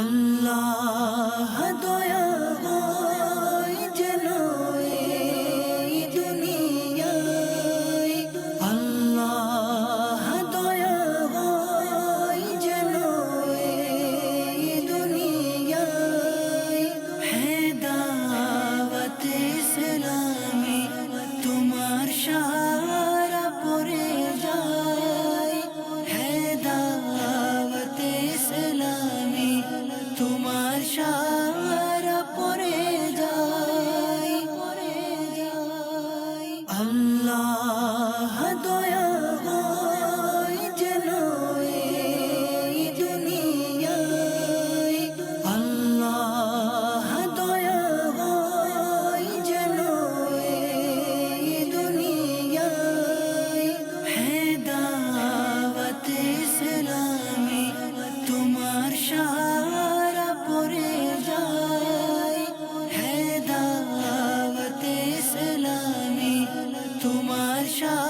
আল্লাহ দয়া যেন দুনিয়ায়। আল্লাহ দয়া যেন দুনিয়ায়। হেদাওয়াত ইসলামী তোমার সারা সারা পরে যায় পরে যায়। আল্লাহ হেদাওয়াত ইসলামী তোমার সারা